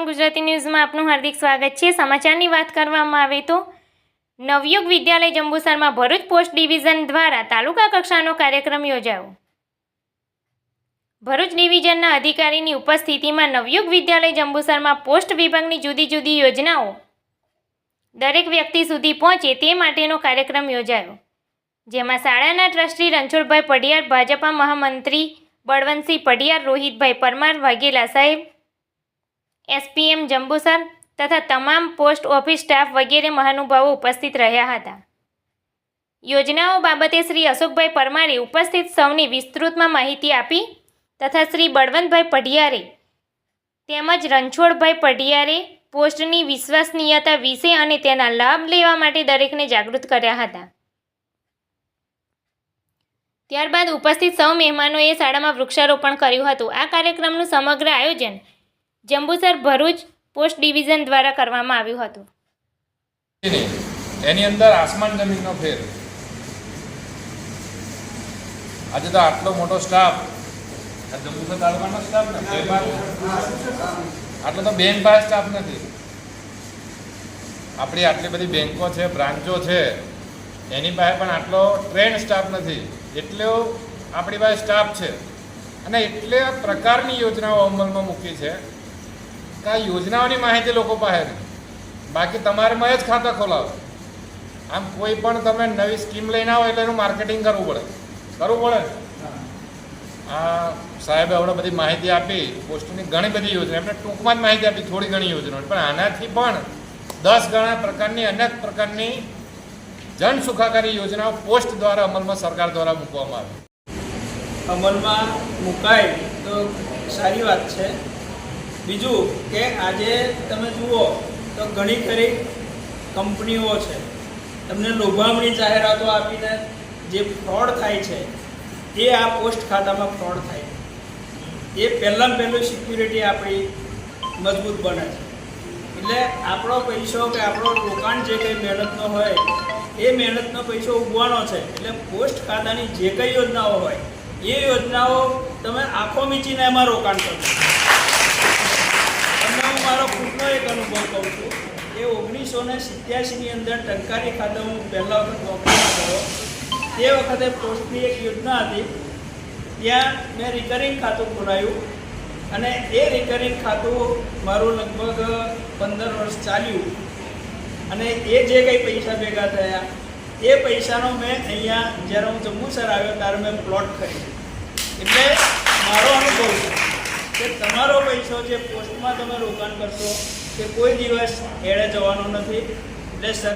One Gujarati ન્યૂઝમાં આપનું હાર્દિક સ્વાગત છે. સમાચારની વાત કરવામાં આવે તો નવયુગ વિદ્યાલય જંબુસરમાં ભરૂચ પોસ્ટ ડિવિઝન દ્વારા તાલુકા કક્ષાનો કાર્યક્રમ યોજાયો. ભરૂચ ડિવિઝનના અધિકારીની ઉપસ્થિતિમાં નવયુગ વિદ્યાલય જંબુસરમાં પોસ્ટ વિભાગની જુદી જુદી યોજનાઓ દરેક વ્યક્તિ સુધી પહોંચે તે માટેનો કાર્યક્રમ યોજાયો. જેમાં શાળાના ટ્રસ્ટી રણછોડભાઈ પડિયાર ભાજપા મહામંત્રી બળવંતસિંહ પડિયાર રોહિતભાઈ પરમાર, વાઘેલા સાહેબ એસપીએમ જંબુસર તથા તમામ પોસ્ટ ઓફિસ સ્ટાફ વગેરે મહાનુભાવો ઉપસ્થિત રહ્યા હતા. યોજનાઓ બાબતે શ્રી અશોકભાઈ પરમારે ઉપસ્થિત સૌની વિસ્તૃતમાં માહિતી આપી તથા શ્રી બળવંતભાઈ પઢિયારે તેમજ રણછોડભાઈ પઢિયારે પોસ્ટની વિશ્વસનીયતા વિશે અને તેના લાભ લેવા માટે દરેકને જાગૃત કર્યા હતા. ત્યારબાદ ઉપસ્થિત સૌ મહેમાનોએ શાળામાં વૃક્ષારોપણ કર્યું હતું. આ કાર્યક્રમનું સમગ્ર આયોજન જંબુસર ભરૂચ પોસ્ટ ડિવિઝન દ્વારા કરવામાં આવ્યું હતું. એની અંદર આસમાન જમીનનો ફેર. આજે તો આટલો મોટો સ્ટાફ જંબુસર તાલુકાનો સ્ટાફ આટલો તો બેન પાસે સ્ટાફ નથી. આપણી આટલી બધી બેંકો છે, બ્રાન્ચો છે, એની પાસે પણ આટલો ટ્રેન સ્ટાફ નથી. એટલો આપણી પાસે સ્ટાફ છે. અને એટલે પ્રકારની યોજનાઓ અમલમાં મૂકી છે. કે આ યોજનાઓની માહિતી લોકો પાસે નથી બાકી તમારે માં જ ખાતા ખોલાવો. આમ કોઈ પણ તમે નવી સ્કીમ લઈને આવો એટલે એનું માર્કેટિંગ કરવું પડે. કરવું પડે આ સાહેબે હમણાં બધી માહિતી આપી પોસ્ટની ઘણી બધી યોજના એમને ટૂંકમાં જ માહિતી આપી થોડી ઘણી યોજનાઓ પણ આનાથી પણ દસ ગણા પ્રકારની અનેક પ્રકારની જન સુખાકારી યોજનાઓ પોસ્ટ દ્વારા અમલમાં સરકાર દ્વારા મૂકવામાં આવી. અમલમાં મુકાય તો સારી વાત છે. બીજું કે આજે તમે જુઓ તો ઘણી ખરી કંપનીઓ છે. તમને લોભામણી જાહેરાતો આપીને જે ફ્રોડ થાય છે એ આ પોસ્ટ ખાતામાં ફ્રોડ થાય એ પહેલાં પહેલું સિક્યુરિટી આપણી મજબૂત બને છે. એટલે આપણો પૈસો કે આપણો રોકાણ જે કંઈ મહેનતનો હોય, એ મહેનતનો પૈસો ઉગવાનો છે. એટલે પોસ્ટ ખાતાની જે કંઈ યોજનાઓ હોય, એ યોજનાઓ તમે આંખો મીચીને એમાં રોકાણ કરો તમને હું મારો ખુદનો એક અનુભવ કહું છું એ ઓગણીસો ને સિત્યાસીની અંદર ટંકારી ખાતે હું પહેલા વખત નોકરીમાં ગયો. તે વખતે પોસ્ટની એક યોજના હતી. ત્યાં મેં રિકરિંગ ખાતું ખોલાવ્યું અને એ રિકરિંગ ખાતું મારું લગભગ પંદર વર્ષ ચાલ્યું. અને એ જે કંઈ પૈસા ભેગા થયા, એ પૈસાનો મેં અહીંયા જ્યારે હું જંબુસર આવ્યો ત્યારે મેં પ્લોટ ખરીદ્યો એટલે મારો અનુભવ છે કે તમારો પૈસો જે પોસ્ટમાં તમે રોકાણ કરશો તે કોઈ દિવસ એળે જવાનો નથી. એટલે